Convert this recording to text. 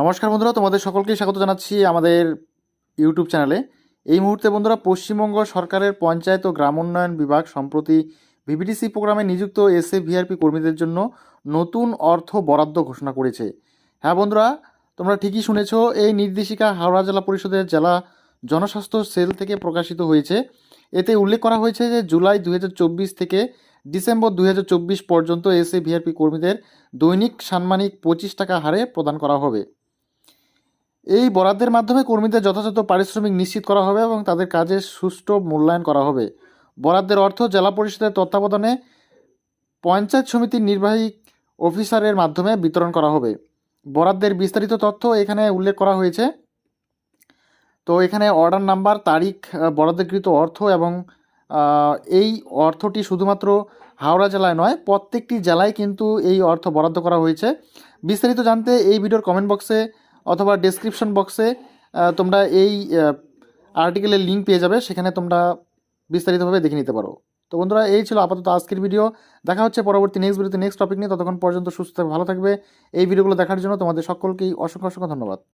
নমস্কার বন্ধুরা, তোমাদের সকলকে স্বাগত জানাচ্ছি আমাদের ইউটিউব চ্যানেলে এই মুহূর্তে বন্ধুরা, পশ্চিমবঙ্গ সরকারের পঞ্চায়েত ও গ্রাম উন্নয়ন বিভাগ সম্প্রতি ভিভিডিসি প্রোগ্রামে নিযুক্ত এসএ ভিআরপি কর্মীদের জন্য নতুন অর্থ বরাদ্দ ঘোষণা করেছে। হ্যাঁ বন্ধুরা, তোমরা ঠিকই শুনেছ, এই নির্দেশিকা হাওড়া জেলা পরিষদের জেলা জনস্বাস্থ্য সেল থেকে প্রকাশিত হয়েছে। এতে উল্লেখ করা হয়েছে যে জুলাই দু হাজার চব্বিশ থেকে ডিসেম্বর দুই হাজার চব্বিশ পর্যন্ত এসএ ভিআরপি কর্মীদের দৈনিক সাম্মানিক পঁচিশ টাকা হারে প্রদান করা হবে। এই বরাদ্দের মাধ্যমে কর্মীদের যথাযথ পারিশ্রমিক নিশ্চিত করা হবে এবং তাদের কাজের সুষ্ঠু মূল্যায়ন করা হবে। বরাদ্দের অর্থ জেলা পরিষদের তত্ত্বাবধানে পঞ্চায়েত সমিতির নির্বাহী অফিসারের মাধ্যমে বিতরণ করা হবে। বরাদ্দের বিস্তারিত তথ্য এখানে উল্লেখ করা হয়েছে। তো এখানে অর্ডার নাম্বার, তারিখ বরাদ্দকৃত অর্থ এবং এই অর্থটি শুধুমাত্র হাওড়া জেলায় নয়, প্রত্যেকটি জেলায় কিন্তু এই অর্থ বরাদ্দ করা হয়েছে। বিস্তারিত জানতে এই ভিডিওর কমেন্ট বক্সে অথবা ডেসক্রিপশন বক্সে তোমরা এই আর্টিকেলের লিঙ্ক পেয়ে যাবে, সেখানে তোমরা বিস্তারিতভাবে দেখে নিতে পারো। তো বন্ধুরা, এই ছিল আপাতত আজকের ভিডিও দেখা হচ্ছে পরবর্তী নেক্সট ভিডিওতে নেক্সট টপিক নিয়ে। ততক্ষণ পর্যন্ত সুস্থ ভালো থাকবে। এই ভিডিওগুলো দেখার জন্য তোমাদের সকলকেই অসংখ্য অসংখ্য ধন্যবাদ।